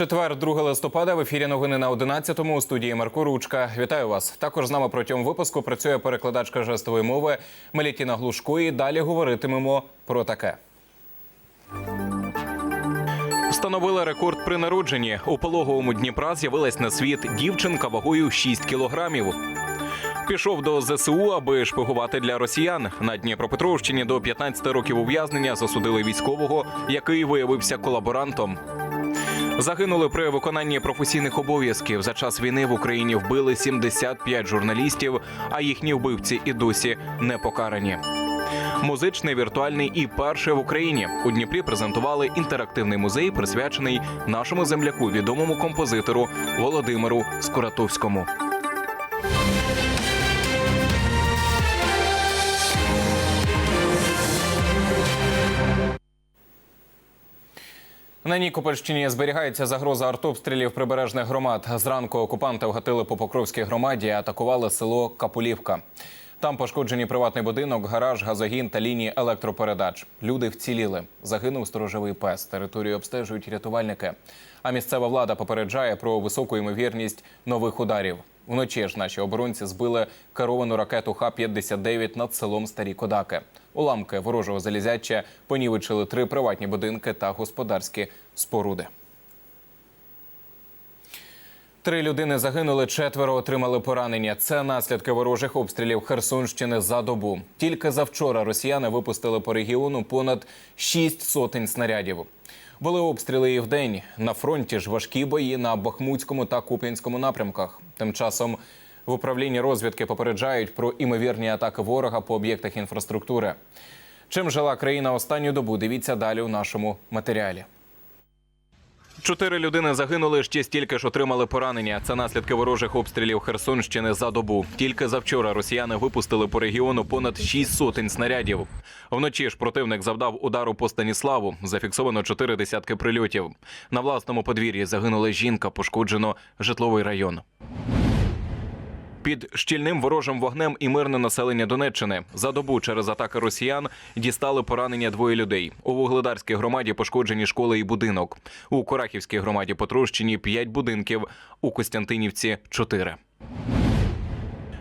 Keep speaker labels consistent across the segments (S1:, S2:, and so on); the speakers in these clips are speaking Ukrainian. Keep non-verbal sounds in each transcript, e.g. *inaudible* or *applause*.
S1: Четвер, 2 листопада. В ефірі новини на 11-му у студії Марко Ручка. Вітаю вас. Також з нами протягом випуску працює перекладачка жестової мови Мелітіна Глушко. І далі говоритимемо про таке. Встановили рекорд при народженні. У пологовому Дніпра з'явилась на світ дівчинка вагою 6 кілограмів. Пішов до ЗСУ, аби шпигувати для росіян. На Дніпропетровщині до 15 років ув'язнення засудили військового, який виявився колаборантом. Загинули при виконанні професійних обов'язків. За час війни в Україні вбили 75 журналістів, а їхні вбивці і досі не покарані. Музичний, віртуальний і перший в Україні у Дніпрі презентували інтерактивний музей, присвячений нашому земляку, відомому композитору Володимиру Скуратовському. На Нікопольщині зберігається загроза артобстрілів прибережних громад. Зранку окупанти вгатили по Покровській громаді, і атакували село Капулівка. Там пошкоджені приватний будинок, гараж, газогін та лінії електропередач. Люди вціліли. Загинув сторожовий пес. Територію обстежують рятувальники. А місцева влада попереджає про високу ймовірність нових ударів. Вночі ж наші оборонці збили керовану ракету Х-59 над селом Старі Кодаки. Уламки ворожого залізяча понівечили три приватні будинки та господарські споруди. Три людини загинули, четверо отримали поранення. Це наслідки ворожих обстрілів Херсонщини за добу. Тільки завчора росіяни випустили по регіону понад шість сотень снарядів. Були обстріли і вдень. На фронті ж важкі бої на Бахмутському та Куп'янському напрямках. Тим часом в управлінні розвідки попереджають про імовірні атаки ворога по об'єктах інфраструктури. Чим жила країна останню добу? Дивіться далі у нашому матеріалі. Чотири людини загинули, ще стільки ж отримали поранення. Це наслідки ворожих обстрілів Херсонщини за добу. Тільки завчора росіяни випустили по регіону понад шість сотень снарядів. Вночі ж противник завдав удару по Станіславу. Зафіксовано чотири десятки прильотів. На власному подвір'ї загинула жінка, пошкоджено житловий район. Під щільним ворожим вогнем і мирне населення Донеччини за добу через атаки росіян дістали поранення двоє людей. У Вугледарській громаді пошкоджені школи і будинок. У Корахівській громаді потрощені п'ять будинків. У Костянтинівці чотири.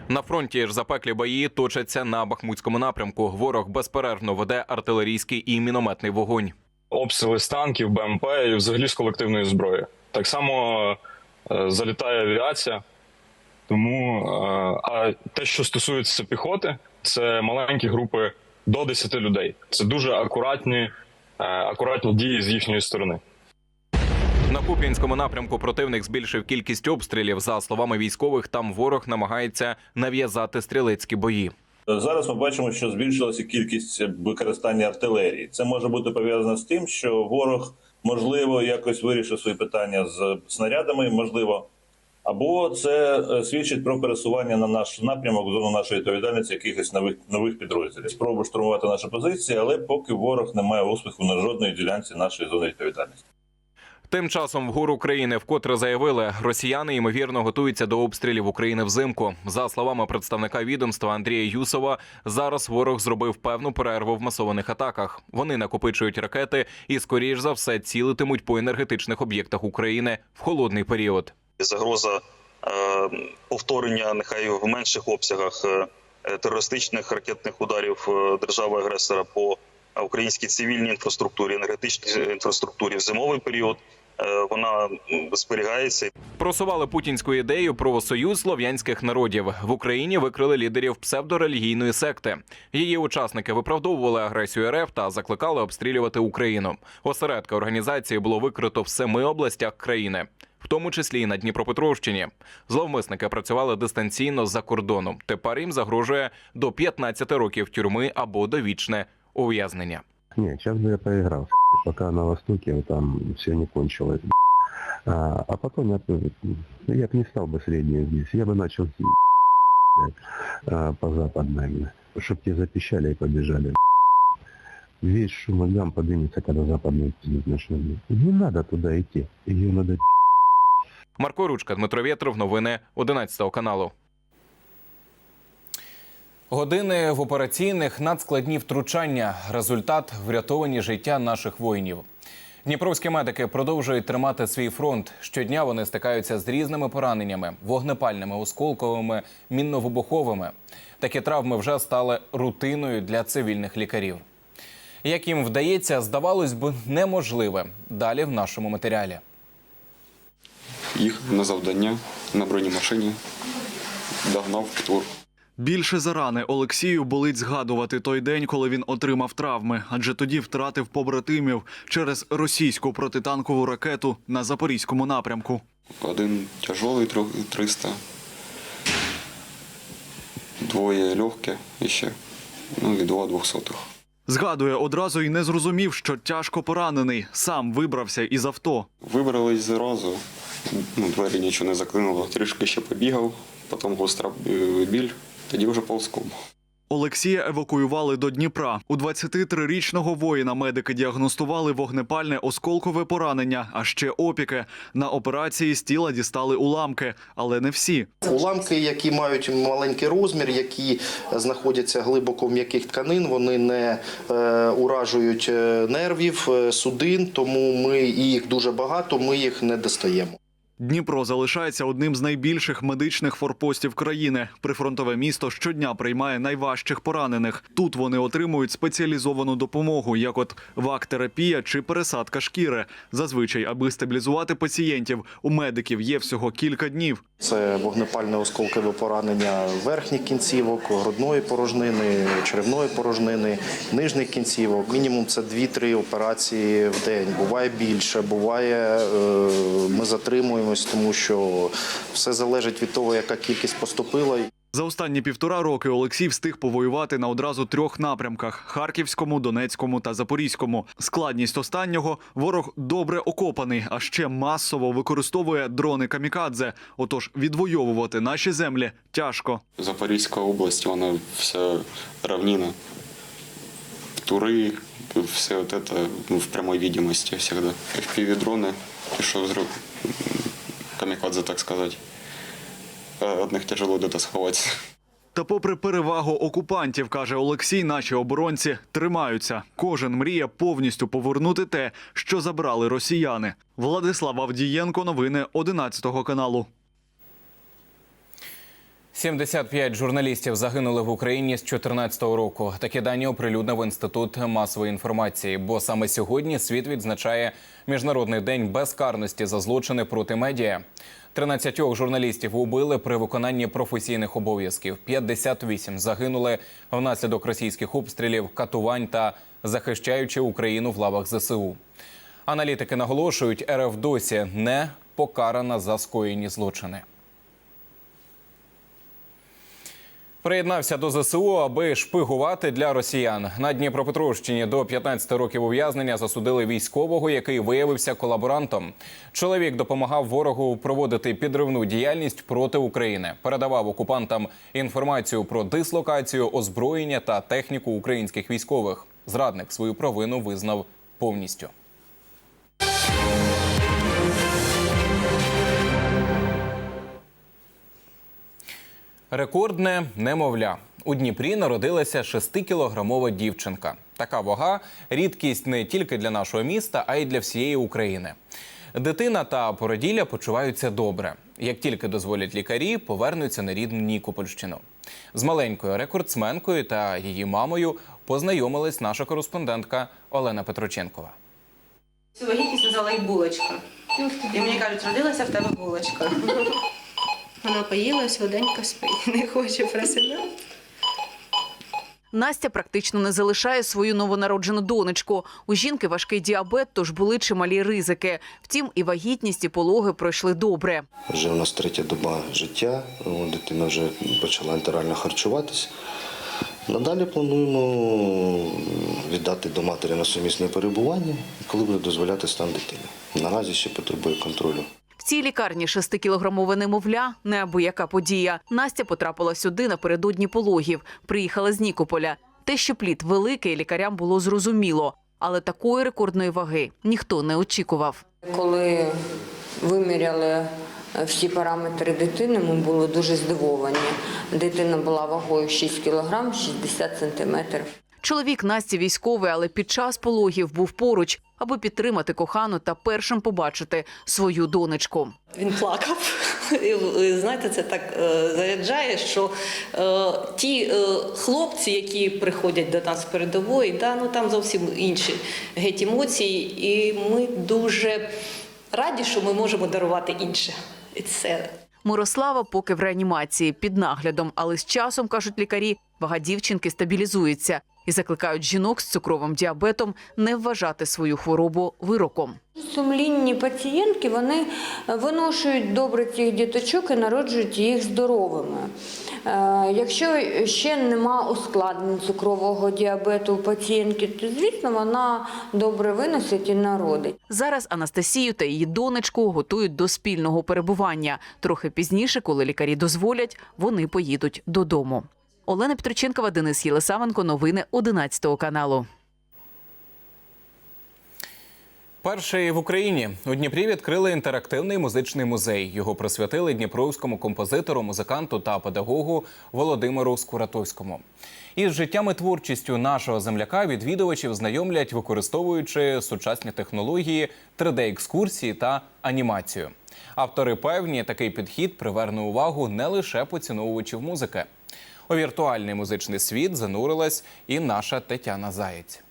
S1: На фронті ж запеклі бої точаться на Бахмутському напрямку. Ворог безперервно веде артилерійський і мінометний вогонь.
S2: обстріли з танків, БМП і взагалі з колективної зброї. Так само е, залітає авіація. Тому е, а те, що стосується піхоти, це маленькі групи до 10 людей. Це дуже акуратні, е, акуратні дії з їхньої сторони.
S1: На Куп'янському напрямку противник збільшив кількість обстрілів. За словами військових, там ворог намагається нав'язати стрілецькі бої.
S3: Зараз ми бачимо, що збільшилася кількість використання артилерії. Це може бути пов'язано з тим, що ворог можливо якось вирішив свої питання з снарядами, можливо, або це е, свідчить про пересування на наш напрямок зону нашої відповідальності якихось нових нових підрозділів. Спробу штурмувати наші позиції, але поки ворог не має успіху на жодної ділянці нашої зони відповідальності.
S1: Тим часом в ГУР України вкотре заявили, росіяни ймовірно готуються до обстрілів України взимку. За словами представника відомства Андрія Юсова, зараз ворог зробив певну перерву в масованих атаках. Вони накопичують ракети і, скоріш за все, цілитимуть по енергетичних об'єктах України в холодний період.
S4: Загроза е, повторення, нехай в менших обсягах е, терористичних ракетних ударів е, держави-агресора по українській цивільній інфраструктурі, енергетичній інфраструктурі в зимовий період. е, Вона зберігається
S1: Просували путінську ідею про союз слов'янських народів в Україні. Викрили лідерів псевдорелігійної секти. Її учасники виправдовували агресію РФ та закликали обстрілювати Україну. Осередка організації було викрито в семи областях країни В тому числі і на Дніпропетровщині зловмисники працювали дистанційно з-за кордону. Тепер їм загрожує до 15 років тюрми або довічне ув'язнення.
S5: Не, сейчас бы я поиграл, *laughs* пока на Востоке там все не кончилось. А, а потом я, бы- ну, я бы не стал бы среднюю здесь. Я бы начал а, по западной, чтобы те запищали и побежали. Весь шум и гам поднимется, когда западные пиздят начнут. Не надо туда идти. Ее надо
S1: Марко Ручка, Дмитро Вєтров, новини 11 каналу. Години в операційних надскладні втручання. Результат врятовані життя наших воїнів. Дніпровські медики продовжують тримати свій фронт. Щодня вони стикаються з різними пораненнями, вогнепальними, осколковими, мінно-вибуховими. Такі травми вже стали рутиною для цивільних лікарів. Як їм вдається, здавалось би, неможливе. Далі в нашому матеріалі.
S6: Їх на завдання на бронемашині догнав в тур.
S7: Більше за рани Олексію болить згадувати той день, коли він отримав травми, адже тоді втратив побратимів через російську протитанкову ракету на запорізькому напрямку.
S6: Один тяжелий трьох- 300, двоє легке і ще, ну і два двохсотих.
S7: Згадує одразу й не зрозумів, що тяжко поранений. Сам вибрався із авто.
S6: Вибрались зразу, ну, двері нічого не заклинуло. Трішки ще побігав, потім гостра е, біль, тоді вже ползком.
S7: Олексія евакуювали до Дніпра. У 23-річного воїна медики діагностували вогнепальне осколкове поранення, а ще опіки. На операції з тіла дістали уламки, але не всі.
S8: Уламки, які мають маленький розмір, які знаходяться глибоко в м'яких тканин, вони не е, уражують е, нервів, судин, тому ми їх дуже багато, ми їх не достаємо.
S7: Дніпро залишається одним з найбільших медичних форпостів країни. Прифронтове місто щодня приймає найважчих поранених. Тут вони отримують спеціалізовану допомогу, як от вак-терапія чи пересадка шкіри. Зазвичай, аби стабілізувати пацієнтів, у медиків є всього кілька днів.
S8: Це вогнепальне осколкове поранення верхніх кінцівок, грудної порожнини, черевної порожнини, нижніх кінцівок. Мінімум це 2-3 операції в день. Буває більше, буває е, ми затримуємось, тому що все залежить від того, яка кількість поступила.
S7: За останні півтора роки Олексій встиг повоювати на одразу трьох напрямках: Харківському, Донецькому та Запорізькому. Складність останнього ворог добре окопаний, а ще масово використовує дрони камікадзе. Отож, відвоювати наші землі тяжко.
S6: Запорізька область, вона вся равнина. Тури, все вот это ну, в прямой видимости всегда. FPV-дроны, и что взрыв, м, так сказать. Одних тяжело где-то сховаться.
S7: Та, попри перевагу окупантів, каже Олексій, наші оборонці тримаються. Кожен мріє повністю повернути те, що забрали росіяни. Владислав Авдієнко, новини 11 каналу.
S1: 75 журналістів загинули в Україні з 2014 року. Такі дані оприлюднив інститут масової інформації. Бо саме сьогодні світ відзначає міжнародний день безкарності за злочини проти медіа. 13 журналістів убили при виконанні професійних обов'язків. 58 загинули внаслідок російських обстрілів, катувань та захищаючи Україну в лавах ЗСУ. Аналітики наголошують, РФ досі не покарана за скоєні злочини. Приєднався до ЗСУ, аби шпигувати для росіян. На Дніпропетровщині до 15 років ув'язнення засудили військового, який виявився колаборантом. Чоловік допомагав ворогу проводити підривну діяльність проти України, передавав окупантам інформацію про дислокацію, озброєння та техніку українських військових. Зрадник свою провину визнав повністю. Рекордне немовля. У Дніпрі народилася 6-кілограмова дівчинка. Така вага рідкість не тільки для нашого міста, а й для всієї України. Дитина та породілля почуваються добре. Як тільки дозволять лікарі, повернуться на рідну Нікопольщину. З маленькою рекордсменкою та її мамою познайомилась наша кореспондентка Олена Петроченкова.
S9: Цю вагітність назвала їй булочка. І мені кажуть, родилася в тебе булочка. *laughs* Вона поїла, сьогоденько спить, *laughs* не хоче просинати.
S10: Настя практично не залишає свою новонароджену донечку. У жінки важкий діабет, тож були чималі ризики. Втім, і вагітність, і пологи пройшли добре.
S8: Вже у нас третя доба життя, дитина вже почала ентерально харчуватись. Надалі плануємо віддати до матері на сумісне перебування, коли буде дозволяти стан дитини. Наразі ще потребує контролю.
S10: Цій лікарні шестикілограмове немовля – неабияка подія. Настя потрапила сюди напередодні пологів. Приїхала з Нікополя. Те, що плід великий, лікарям було зрозуміло. Але такої рекордної ваги ніхто не очікував.
S11: Коли виміряли е, всі параметри дитини, ми були дуже здивовані. Дитина була вагою 6 кг 60 сантиметрів.
S10: Чоловік Насті військовий, але під час пологів був поруч, аби підтримати кохану та першим побачити свою донечку.
S12: Він плакав. *laughs* І, знаєте, це так е, заряджає, що е, ті е, хлопці, які приходять до нас з передової, да, ну там зовсім інші геть емоції, і ми дуже раді, що ми можемо дарувати інше. І це
S10: Мирослава поки в реанімації під наглядом, але з часом кажуть лікарі, вага дівчинки стабілізується і закликають жінок з цукровим діабетом не вважати свою хворобу вироком.
S11: Сумлінні пацієнтки вони виношують добре цих діточок і народжують їх здоровими. Е, Якщо ще нема ускладнень цукрового діабету у пацієнтки, то звісно вона добре виносить і народить.
S10: Зараз Анастасію та її донечку готують до спільного перебування. Трохи пізніше, коли лікарі дозволять, вони поїдуть додому. Олена Петроченкова, Денис Єлисавенко. Новини 11 каналу.
S1: Перший в Україні у Дніпрі відкрили інтерактивний музичний музей. Його присвятили дніпровському композитору, музиканту та педагогу Володимиру Скуратовському. Із життям і творчістю нашого земляка відвідувачів знайомлять, використовуючи сучасні технології, 3D-екскурсії та анімацію. Автори певні, такий підхід приверне увагу не лише поціновувачів музики. У віртуальний музичний світ занурилась і наша Тетяна Заєць.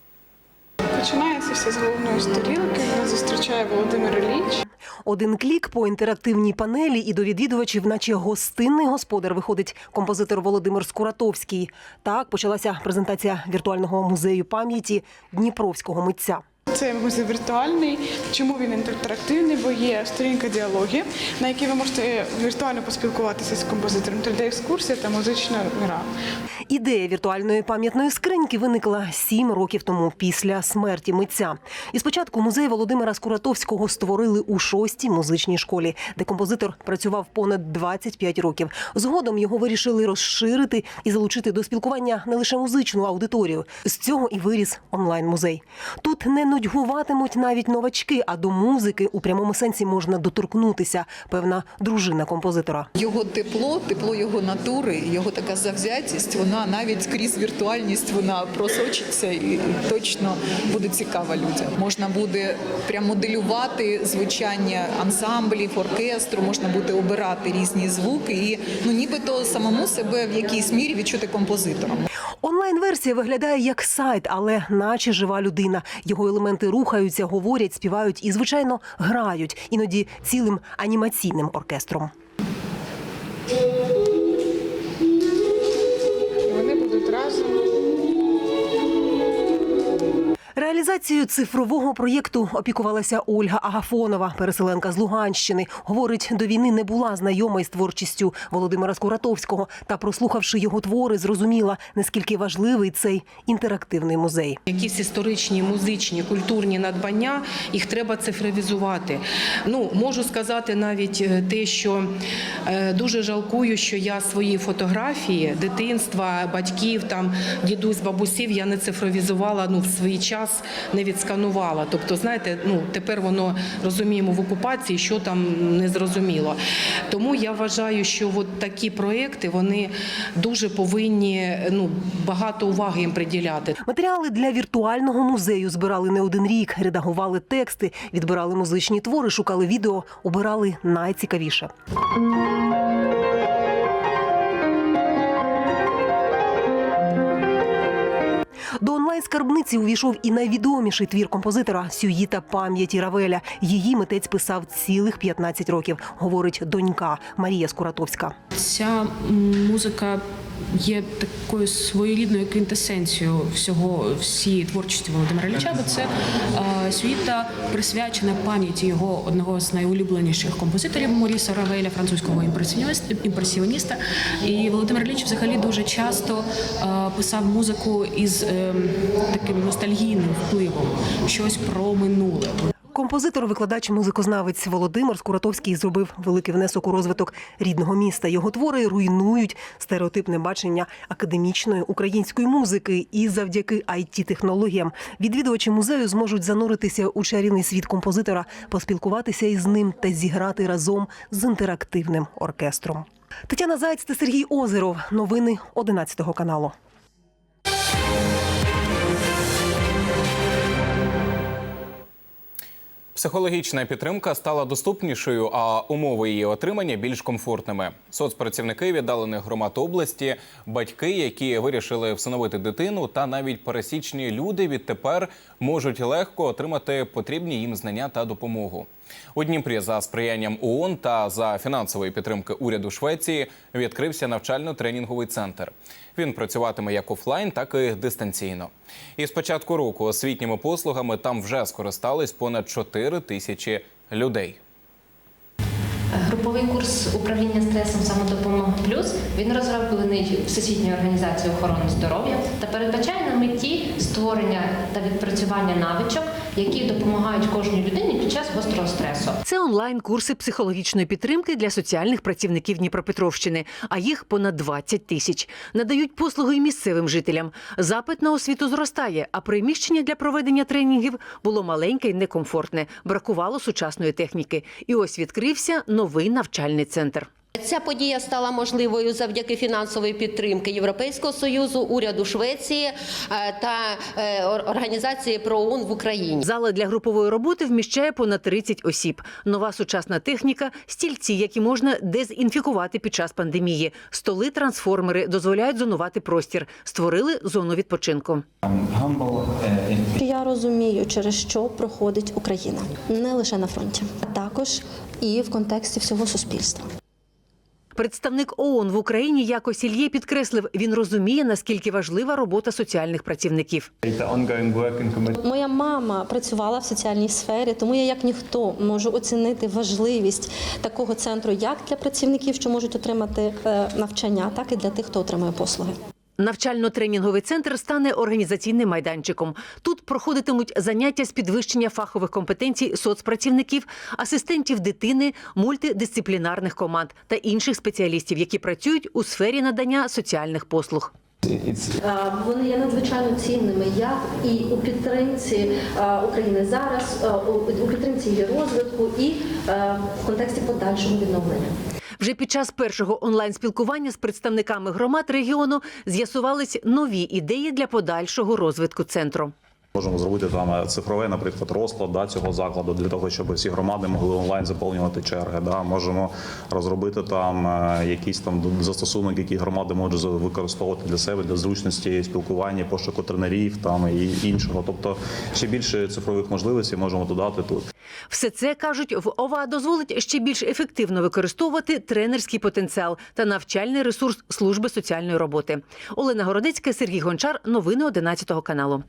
S13: Починається все з головної сторінки. Нас зустрічає Володимир Ілліч.
S14: Один клік по інтерактивній панелі і до відвідувачів, наче гостинний господар, виходить композитор Володимир Скуратовський. Так почалася презентація віртуального музею пам'яті Дніпровського митця.
S13: Це музей віртуальний. Чому він інтерактивний? Бо є сторінка діалоги, на якій ви можете віртуально поспілкуватися з композитором 3D-екскурсія та музична гра.
S14: Ідея віртуальної пам'ятної скриньки виникла сім років тому після смерті митця. І спочатку музей Володимира Скуратовського створили у шостій музичній школі, де композитор працював понад 25 років. Згодом його вирішили розширити і залучити до спілкування не лише музичну аудиторію. З цього і виріс онлайн-музей. Тут не нудьгуватимуть навіть новачки, а до музики у прямому сенсі можна доторкнутися. Певна дружина композитора.
S15: Його тепло, тепло його натури, його така завзятість, вона навіть крізь віртуальність вона просочиться і точно буде цікава людям. Можна буде прям моделювати звучання ансамблів, оркестру, можна буде обирати різні звуки і ну нібито самому себе в якійсь мірі відчути композитором.
S14: Онлайн-версія виглядає як сайт, але наче жива людина. Його елементи рухаються, говорять, співають і, звичайно, грають, іноді цілим анімаційним оркестром. Реалізацією цифрового проєкту опікувалася Ольга Агафонова, переселенка з Луганщини. Говорить, до війни не була знайома із творчістю Володимира Скуратовського та, прослухавши його твори, зрозуміла, наскільки важливий цей інтерактивний музей.
S16: Якісь історичні, музичні, культурні надбання їх треба цифровізувати. Ну можу сказати навіть е, те, що е, дуже жалкую, що я свої фотографії дитинства, батьків, там дідусь, бабусів я не цифровізувала ну в свій час, не відсканувала. Тобто, знаєте, ну тепер воно розуміємо в окупації, що там не зрозуміло. Тому я вважаю, що от такі проекти вони дуже повинні ну багато уваги їм приділяти.
S14: Матеріали для віртуального музею збирали не один рік, редагували тексти, відбирали музичні твори, шукали відео, обирали найцікавіше. До онлайн-скарбниці увійшов і найвідоміший твір композитора Сюїта пам'яті Равеля. Її митець писав цілих 15 років, говорить донька Марія Скуратовська.
S17: Ця музика є такою своєрідною квінтесенцією всього всієї творчості Володимира Ілліча, бо це е, світа присвячена пам'яті його одного з найулюбленіших композиторів Моріса Равеля, французького імпресіоніста. І Володимир Ілліч взагалі дуже часто е, писав музику із е, таким ностальгійним впливом, щось про минуле.
S14: Композитор, викладач, музикознавець Володимир Скуратовський зробив великий внесок у розвиток рідного міста. Його твори руйнують стереотипне бачення академічної української музики. І завдяки it технологіям відвідувачі музею зможуть зануритися у чарівний світ композитора, поспілкуватися із ним та зіграти разом з інтерактивним оркестром. Тетяна Зайць та Сергій Озеров. Новини 11 каналу.
S1: Психологічна підтримка стала доступнішою, а умови її отримання більш комфортними. Соцпрацівники віддалених громад області, батьки, які вирішили всиновити дитину, та навіть пересічні люди відтепер можуть легко отримати потрібні їм знання та допомогу. У Дніпрі за сприянням ООН та за фінансової підтримки уряду Швеції відкрився навчально-тренінговий центр. Він працюватиме як офлайн, так і дистанційно. І з початку року освітніми послугами там вже скористались понад 4 тисячі людей.
S18: Груповий курс управління стресом самодопомога плюс він розроблений Всесвітньою організацією охорони здоров'я та передбачає на меті створення та відпрацювання навичок, які допомагають кожній людині під час гострого стресу.
S19: Це онлайн-курси психологічної підтримки для соціальних працівників Дніпропетровщини, а їх понад 20 тисяч. Надають послуги й місцевим жителям. Запит на освіту зростає, а приміщення для проведення тренінгів було маленьке й некомфортне. Бракувало сучасної техніки. І ось відкрився новий навчальний центр.
S20: Ця подія стала можливою завдяки фінансової підтримки Європейського союзу, уряду Швеції е, та е, організації ПРООН в Україні.
S19: Зала для групової роботи вміщає понад 30 осіб. Нова сучасна техніка, стільці, які можна дезінфікувати під час пандемії. Столи, трансформери дозволяють зонувати простір. Створили зону відпочинку.
S21: Я розумію, через що проходить Україна не лише на фронті, а також і в контексті всього суспільства.
S19: Представник ООН в Україні Яко Сільє підкреслив, він розуміє, наскільки важлива робота соціальних працівників.
S21: Моя мама працювала в соціальній сфері, тому я як ніхто можу оцінити важливість такого центру як для працівників, що можуть отримати е, навчання, так і для тих, хто отримує послуги.
S19: Навчально-тренінговий центр стане організаційним майданчиком. Тут проходитимуть заняття з підвищення фахових компетенцій соцпрацівників, асистентів дитини, мультидисциплінарних команд та інших спеціалістів, які працюють у сфері надання соціальних послуг.
S21: Е, Вони є надзвичайно цінними як і у підтримці е, України зараз, е, у- підтримці її розвитку і в контексті подальшого відновлення.
S19: Вже під час першого онлайн-спілкування з представниками громад регіону з'ясувались нові ідеї для подальшого розвитку центру.
S22: Можемо зробити там е, цифровий, наприклад, розклад да, цього закладу для того, щоб всі громади могли онлайн заповнювати черги. Да. Можемо розробити там е, якийсь там застосунок, який громади можуть використовувати для себе для зручності спілкування, пошуку тренерів там і іншого. Тобто ще більше цифрових можливостей можемо додати тут.
S19: Все це кажуть в ОВА дозволить ще більш ефективно використовувати тренерський потенціал та навчальний ресурс служби соціальної роботи. Олена Городецька, Сергій Гончар. Новини 11 каналу.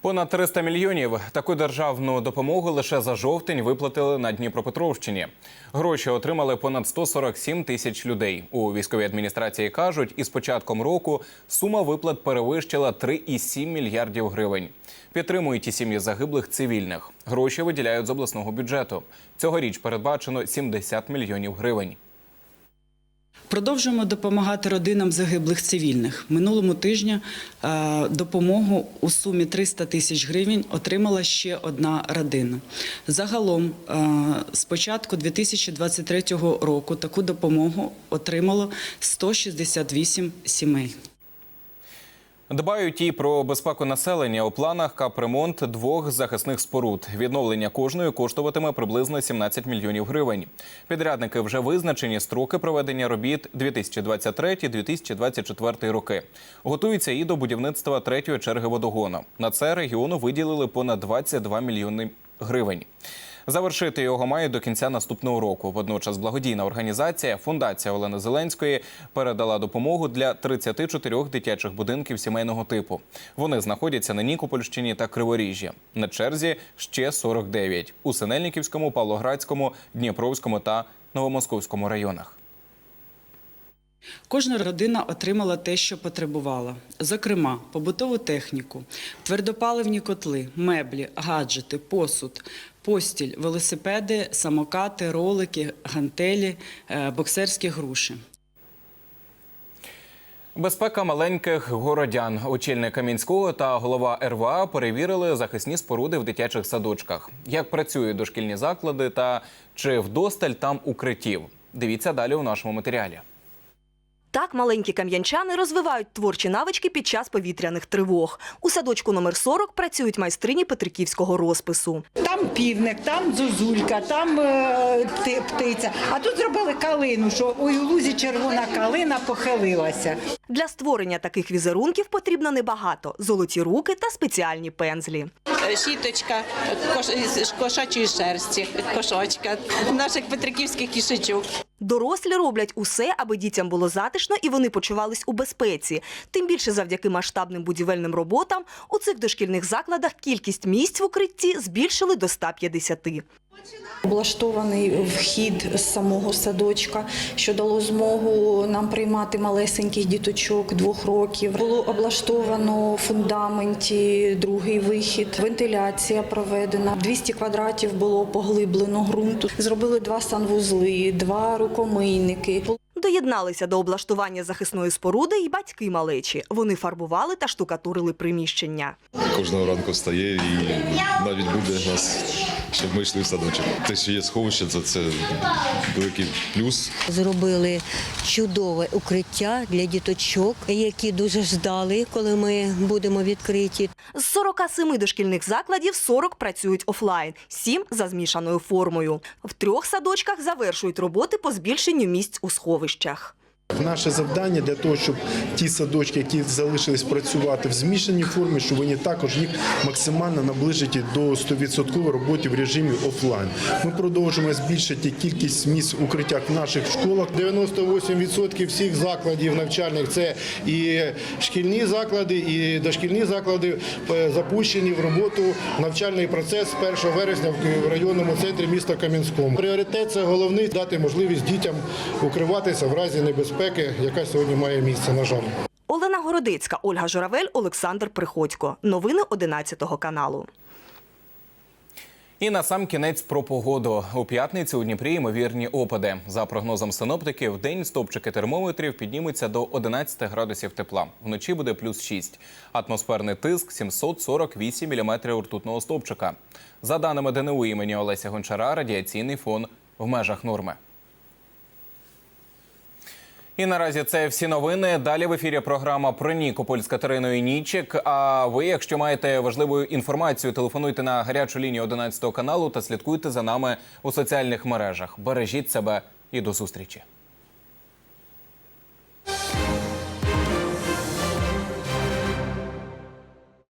S1: Понад 300 мільйонів таку державну допомогу лише за жовтень виплатили на Дніпропетровщині. Гроші отримали понад 147 тисяч людей. У військовій адміністрації кажуть, із початком року сума виплат перевищила 3,7 мільярдів гривень. Підтримують і сім'ї загиблих цивільних. Гроші виділяють з обласного бюджету. Цьогоріч передбачено 70 мільйонів гривень.
S23: Продовжуємо допомагати родинам загиблих цивільних. Минулому тижні е, допомогу у сумі 300 тисяч гривень отримала ще одна родина. Загалом, е, з початку 2023 року таку допомогу отримало 168 сімей.
S1: Дбають і про безпеку населення у планах капремонт двох захисних споруд. Відновлення кожної коштуватиме приблизно 17 мільйонів гривень. Підрядники вже визначені строки проведення робіт 2023-2024 роки. Готуються і до будівництва третьої черги водогону. На це регіону виділили понад 22 мільйони гривень. Завершити його мають до кінця наступного року. Водночас благодійна організація Фундація Олени Зеленської передала допомогу для 34 дитячих будинків сімейного типу. Вони знаходяться на Нікопольщині та Криворіжжі. На черзі ще 49 у Синельниківському, Павлоградському, Дніпровському та Новомосковському районах.
S23: Кожна родина отримала те, що потребувала. Зокрема, побутову техніку, твердопаливні котли, меблі, гаджети, посуд, постіль, велосипеди, самокати, ролики, гантелі, е, боксерські груші.
S1: Безпека маленьких городян. Очільник Кам'янського та голова РВА перевірили захисні споруди в дитячих садочках. Як працюють дошкільні заклади та чи вдосталь там укриттів? Дивіться далі у нашому матеріалі.
S24: Так маленькі кам'янчани розвивають творчі навички під час повітряних тривог. У садочку номер 40 працюють майстрині петриківського розпису.
S25: Там півник, там зозулька, там е, птиця. А тут зробили калину, що у лузі червона калина похилилася.
S24: Для створення таких візерунків потрібно небагато – золоті руки та спеціальні пензлі.
S26: Щіточка кош- з кошачої шерсті, кошочка, наших петриківських кішечок.
S24: Дорослі роблять усе, аби дітям було затишно і вони почувались у безпеці. Тим більше завдяки масштабним будівельним роботам у цих дошкільних закладах кількість місць в укритті збільшили до 150.
S27: Облаштований вхід з самого садочка, що дало змогу нам приймати малесеньких діточок двох років. Було облаштовано в фундаменті другий вихід, вентиляція проведена. 200 квадратів було поглиблено ґрунту. Зробили два санвузли, два рукомийники.
S24: Доєдналися до облаштування захисної споруди й батьки малечі. Вони фарбували та штукатурили приміщення.
S28: Кожного ранку встає і навіть буде нас, щоб ми йшли в садочок. Те, що є сховище, це, це великий плюс.
S29: Зробили чудове укриття для діточок, які дуже ждали, коли ми будемо відкриті.
S24: З 47 дошкільних закладів 40 працюють офлайн, 7 за змішаною формою. В трьох садочках завершують роботи по збільшенню місць у сховищах.
S30: Наше завдання для того, щоб ті садочки, які залишились працювати в змішаній формі, щоб вони також їх максимально наближити до 100% роботи в режимі офлайн. Ми продовжуємо збільшити кількість місць укриття в наших школах.
S31: 98% всіх закладів навчальних це і шкільні заклади, і дошкільні заклади е, запущені в роботу навчальний процес з 1 вересня в районному центрі міста Кам'янському. Пріоритет це головний дати можливість дітям укриватися в разі небезпеки, яка сьогодні має місце. На жаль.
S24: Олена Городецька, Ольга Журавель, Олександр Приходько. Новини 11 каналу.
S1: І на сам кінець про погоду. У п'ятницю у Дніпрі ймовірні опади. За прогнозом синоптиків, в день стопчики термометрів піднімуться до 11 градусів тепла. Вночі буде плюс 6. Атмосферний тиск 748 міліметрів ртутного стовпчика. За даними ДНУ імені Олеся Гончара, радіаційний фон в межах норми. І наразі це всі новини. Далі в ефірі програма про Нікополь з Катериною Нічик. А ви, якщо маєте важливу інформацію, телефонуйте на гарячу лінію 11 каналу та слідкуйте за нами у соціальних мережах. Бережіть себе і до зустрічі.